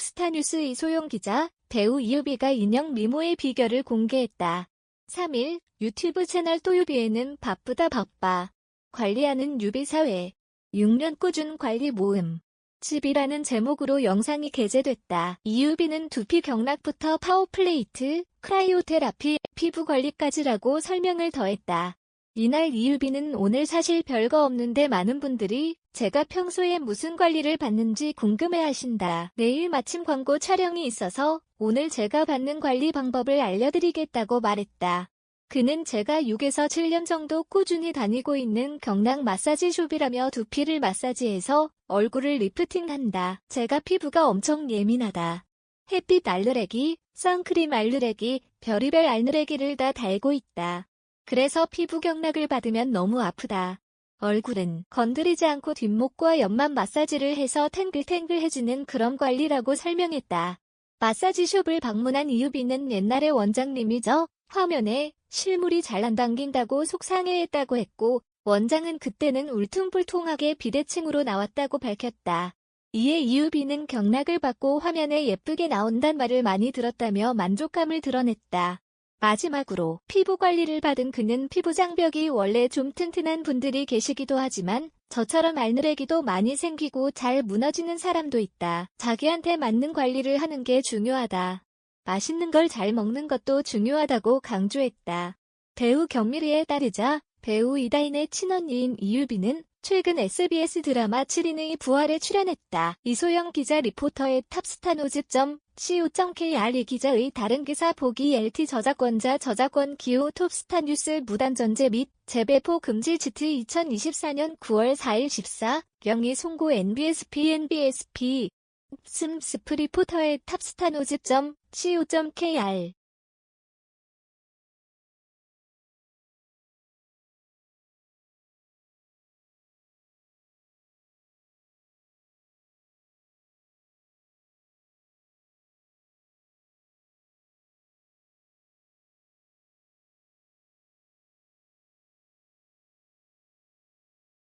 톱스타 뉴스 이소영 기자, 배우 이유비가 인형 미모의 비결을 공개했다. 3일 유튜브 채널 또유비에는 바쁘다 바빠. 관리하는 유비 사회. 6년 꾸준 관리 모음. 집이라는 제목으로 영상이 게재됐다. 이유비는 두피 경락부터 파워플레이트, 크라이오테라피, 피부 관리까지라고 설명을 더했다. 이날 이유비는 오늘 사실 별거 없는데 많은 분들이 제가 평소에 무슨 관리를 받는지 궁금해 하신다. 내일 마침 광고 촬영이 있어서 오늘 제가 받는 관리 방법을 알려드리겠다고 말했다. 그는 제가 6에서 7년 정도 꾸준히 다니고 있는 경락 마사지 숍이라며 두피를 마사지해서 얼굴을 리프팅한다. 제가 피부가 엄청 예민하다. 햇빛 알르레기, 선크림 알르레기, 별의별 알르레기를 다 달고 있다. 그래서 피부 경락을 받으면 너무 아프다. 얼굴은 건드리지 않고 뒷목과 옆만 마사지를 해서 탱글탱글해지는 그런 관리라고 설명했다. 마사지 숍을 방문한 이유비는 옛날의 원장님이죠. 화면에 실물이 잘 안 당긴다고 속상해했다고 했고 원장은 그때는 울퉁불퉁하게 비대칭으로 나왔다고 밝혔다. 이에 이유비는 경락을 받고 화면에 예쁘게 나온단 말을 많이 들었다며 만족감을 드러냈다. 마지막으로 피부 관리를 받은 그는 피부 장벽이 원래 좀 튼튼한 분들이 계시기도 하지만 저처럼 알느레기도 많이 생기고 잘 무너지는 사람도 있다. 자기한테 맞는 관리를 하는 게 중요하다. 맛있는 걸 잘 먹는 것도 중요하다고 강조했다. 배우 경미리에 따르자 배우 이다인의 친언니인 이유비는 최근 SBS 드라마 7인의 부활에 출연했다. 이소영 기자 리포터의 탑스타노즈.co.kr 이 기자의 다른 기사 보기 LT 저작권자 저작권 기호 톱스타 뉴스 무단 전제 및 재배포 금지 지트 2024년 9월 4일 14 영희 송고 NBSP NBSP 슴 스프 리포터의 탑스타노즈.co.kr